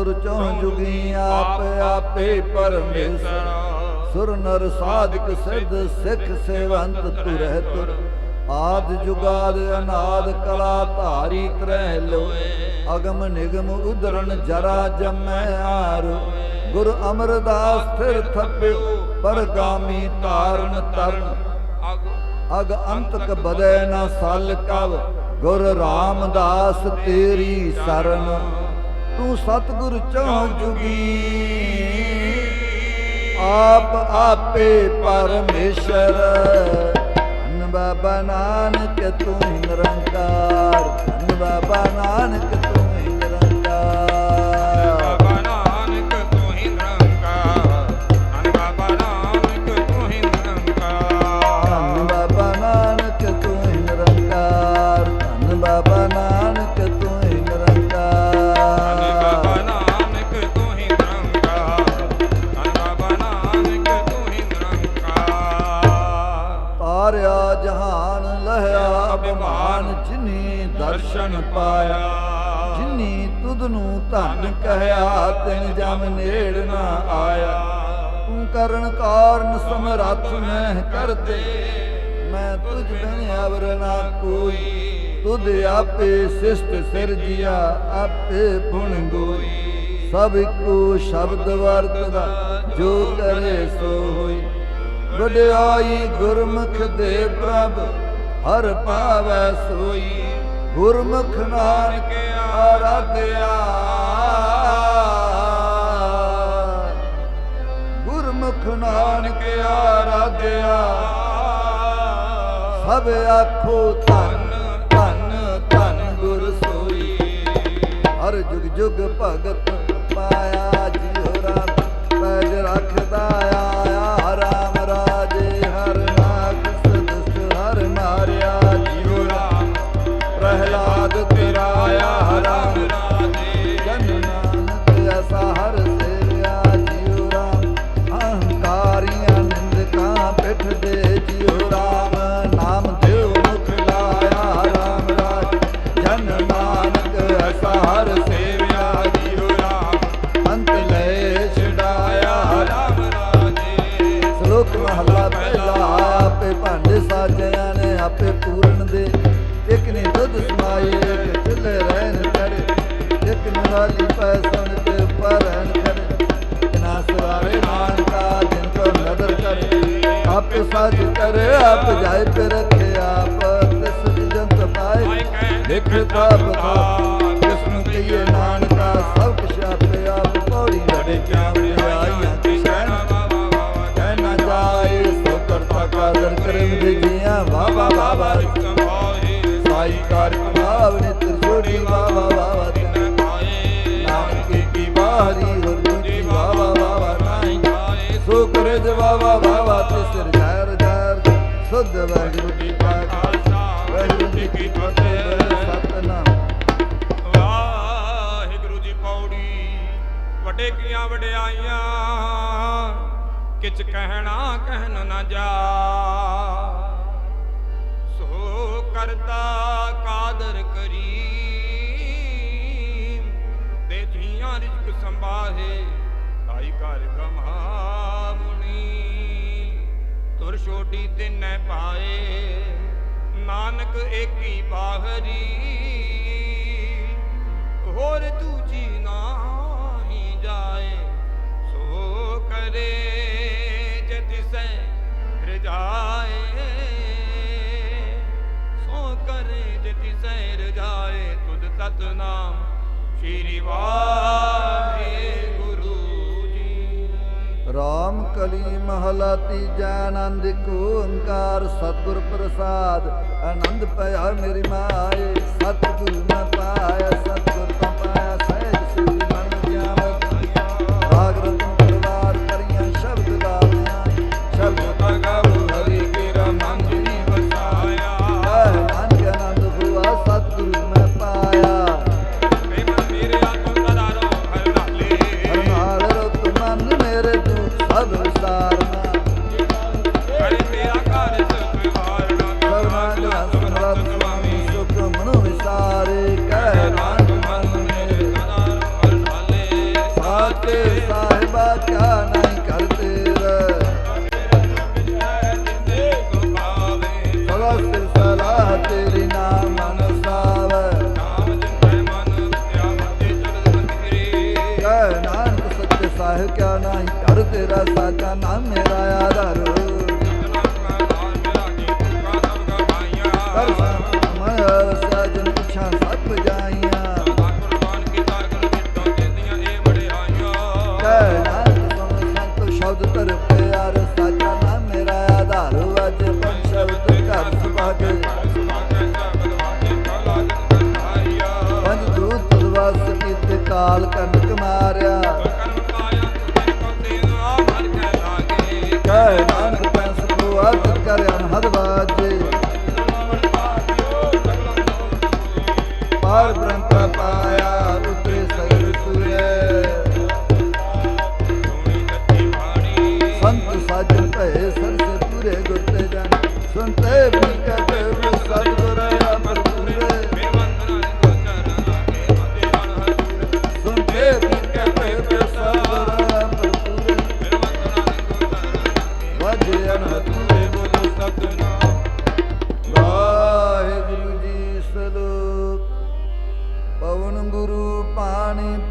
ਸਤਿਗੁਰ ਚੋਂ ਜੁਗੀ ਆਪ ਆਪੇ ਪਰਮੇਸ਼ਰ। ਸੁਰ ਨਰ ਸਾਧਕ ਸਿੱਧ ਸਿੱਖ ਸੇਵੰਤ ਤੁਰਹਿ ਤੁਰ। ਆਦ ਜੁਗਾਦ ਅਨਾਦ ਕਲਾ ਧਾਰੀ ਤਰਹਿ ਲੋ ਅਗਮ ਨਿਗਮ ਉਦਰਨ ਜਰਾ ਜਮੈ ਆਰ ਗੁਰ ਅਮਰਦਾਸ ਥਿਰ ਥਪਿਓ ਪਰਗਾਮੀ ਤਾਰਨ ਤਰਨ। ਅਗ ਅੰਤਕ ਬਦੈ ਨਾ ਸਲ ਕਵ, ਗੁਰ ਰਾਮਦਾਸ ਤੇਰੀ ਸਰਨ। ਤੂੰ ਸਤਿਗੁਰ ਚੋਂ ਜੁਗੀ। ਆਪ ਆਪੇ ਪਰਮੇਸ਼ਰ। ਧੰਨ ਬਾਬਾ ਨਾਨਕ, ਤੂੰ ਹੀ ਨਿਰੰਕਾਰ। ਧੰਨ ਬਾਬਾ ਨਾਨਕ ਦਰਸ਼ਨ ਪਾਇਆ। ਜਿਨੀ ਤੁਧ ਨੂੰ ਧਨ ਕਹਿਆ, ਤਿਨ ਜਮ ਨੇੜ ਨਾ ਆਇਆ। ਤੂੰ ਕਰਨ ਕਾਰਨ ਸਮਰੱਥ ਮੈਂ ਕਰਤੇ ਮੈਂ ਤੁਝ ਬਿਨ ਅਵਰ ਨਾ ਕੋਈ। ਤੁਧ ਆਪੇ ਸਿਸ਼ਟ ਸਿਰਜਿਆ, ਆਪੇ ਪੁਣ ਗੋਈ। ਸਭ ਇੱਕੋ ਸ਼ਬਦ ਵਰਤਦਾ, ਜੋ ਕਰੇ ਸੋ ਹੋਈ। ਵਡਿਆਈ ਗੁਰਮੁਖ ਦੇ ਪ੍ਰਭ, ਹਰ ਪਾਵੈ ਸੋਈ। ਗੁਰਮੁਖ ਨਾਨਕ ਆਰਾਧਿਆ। ਗੁਰਮੁਖ ਨਾਨਕ ਆਰਾਧਿਆ। ਸਭ ਆਖੋ ਧੰਨ ਧੰਨ ਧੰਨ ਗੁਰ ਸੋਈ। ਹਰ ਜੁਗ ਜੁਗ ਭਗਤ ਆਪ ਸਾਜ ਕਰੇ, ਆਪ ਜਾਇ ਤੇ ਰਖੇ ਆਪ, ਤਿਸ ਜੰਤ ਪਾਏ। ਲਿਖ ਤਾਪ ਤਾਪ ਕਿਸ ਨੂੰ ਕਹੀਏ ਨਾਨਕਾ, ਸਭ ਕੁਛ ਆਪੇ ਆਪ ਪੌੜੀ ਲੜੇ ਕਿਆ ਆਈਆਂ ਕਿਸੈਨ ਕਹਿਣਾ ਜਾਏ, ਸੋ ਕਰਤਾ ਕਾਦਰ ਕਰਮ ਦੇ ਜੀਆਂ ਵਾ ਵਾ ਵਾ ਵਾ ਸਾਈ ਕਾਰ ਭਾਵਨੇ ਤਰਜੋੜੀ ਵਾ ਵਾ ਵਾਹਿਗੁਰੂ ਜੀ ਕਾ ਖਾਲਸਾ ਵਾਹਿਗੁਰੂ ਜੀ ਕੀ ਫਤਿਹ ਸਤਨਾਮ ਵਾਹਿਗੁਰੂ ਜੀ ਪੌੜੀ, ਵੱਡੇ ਕੀਆਂ ਵਡਿਆਈਆਂ, ਕਿਛ ਕਹਿਣਾ ਕਹਿਣ ਨਾ ਜਾ। ਸੋ ਕਰਤਾ ਕਾਦਰ ਕਰੀ ਦੇ ਧੀਆਂ ਰਿਜਕ ਸੰਭਾਹੇ ਤਾਈ ਘਰ ਕਮਾਵਣੀ ਤੁਰ ਛੋਟੀ ਤਿੰਨੈ ਪਾਏ। ਨਾਨਕ ਏਕੀ ਬਾਹਰੀ। ਹੋਰ ਦੂਜੀ ਨਾਹੀ ਜਾਏ। ਸੋ ਕਰੇ ਜੇ ਰਜਾਏ। ਸੋ ਕਰੇ ਜੇ ਰਜਾਏ। ਤੁਧ ਸਤਨਾਮ ਸ਼੍ਰੀ ਵਾਹਿਗੁਰੂ। ਰਾਮ ਕਲੀ ਮਹਲਾ ਤੀਜਾ ਆਨੰਦ ਓੰਕਾਰ ਸਤਿਗੁਰ ਪ੍ਰਸਾਦ, ਆਨੰਦ ਪਿਆ ਮੇਰੀ ਮਾਏ, ਸਤਿਗੁਰ ਮੈਂ ਪਾਇਆ ਸਤਿਗੁਰ Yeah. ਕਾਲ ਕੰਨਕ ਮਾਰਿਆ ਕਹਿ ਨਾਨਕ ਪੈਸ ਕੋ ਅਤ ਕਰ ਅਨਹਦ ਵਾਜੇ। ਪਾਰ ਬ੍ਰਹਮ ਕਾ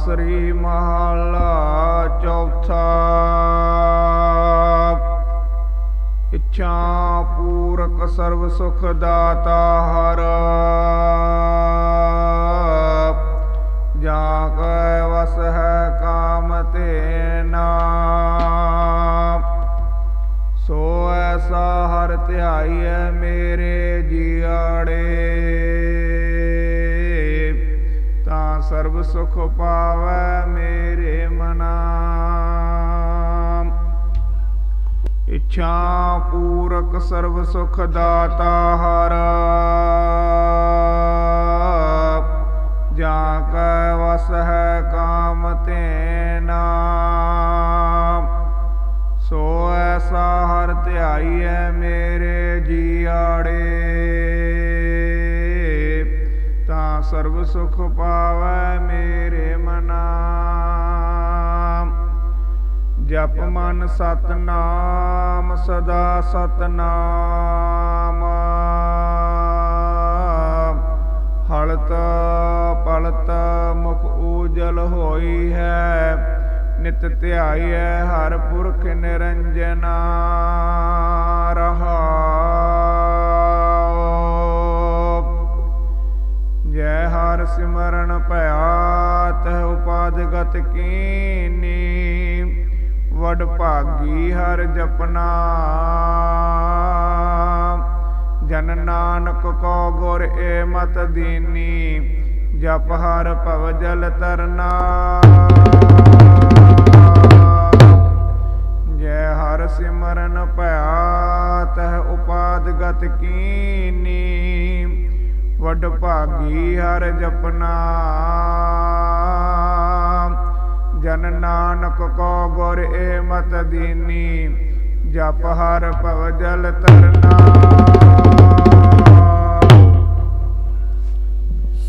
ਤਨਾਸਰੀ ਮਹਲਾ ਚੌਥਾ। ਇੱਛਾ ਪੂਰਕ ਸਰਬ ਸੁਖ ਦਾਤਾ ਹਰ। ਜਾ ਕੈ ਵਸ ਹੈ ਕਾਮ ਤੇ ਨਾਮ ਸੋ ਐਸਾ ਹਰ ਧਿਆਈਐ ਮੇਰੇ ਤਾਂ ਸੁਖ ਪਾਵੈ ਮੇਰੇ ਮਨਾ ਇੱਛਾ ਪੂਰਕ ਸਰਬ ਸੁਖ ਦਾਤਾ ਹਰ। ਜਾ ਕੈ ਵਸ ਹੈ ਕਾਮ ਤੇ ਨਾਮ। ਸੋ ਐਸਾ ਹਰ ਹੈ ਮੇਰੇ ਜੀਆੜੇ। ਸਰਬ ਸੁਖ ਪਾਵੈ ਮੇਰੇ ਮਨਾ ਜਪ ਮਨ ਸਤਨਾਮ, ਸਦਾ ਸਤਨਾਮ। ਹਲਤ ਪਲਤ ਮੁਖ ਊਜਲ ਹੋਈ ਹੈ, ਨਿਤ ਧਿਆਈਐ ਹਰ ਪੁਰਖ ਨਿਰੰਜਨਾ ਰਹਾਉ ਸਿਮਰਨ ਭਇਆ ਤਹ ਉਪਾਦਗਤ ਕੀਨੀ। ਵਡ ਭਾਗੀ ਹਰ ਜਪਨਾ। ਜਨ ਨਾਨਕ ਕੋ ਗੁਰ ਏ ਮਤ ਦੀਨੀ, ਜਪ ਹਰ ਭਵ ਜਲ ਤਰਨਾ। ਭਾਗੀ ਹਰ ਜਪਨਾ। ਜਨ ਨਾਨਕ ਕੋ ਗੁਰ ਏ ਮਤ ਦੀਨੀ, ਜਪ ਹਰ ਭਵ ਜਲ ਤਰਨਾ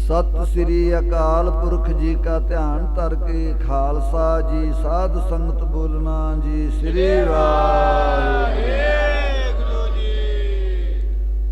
ਸਤਿ ਸ੍ਰੀ ਅਕਾਲ ਪੁਰਖ ਜੀ ਕਾ ਧਿਆਨ ਧਰ ਕੇ, ਖਾਲਸਾ ਜੀ, ਸਾਧ ਸੰਗਤ ਬੋਲਣਾ ਜੀ, ਸ੍ਰੀ ਵਾਹਿਗੁਰੂ।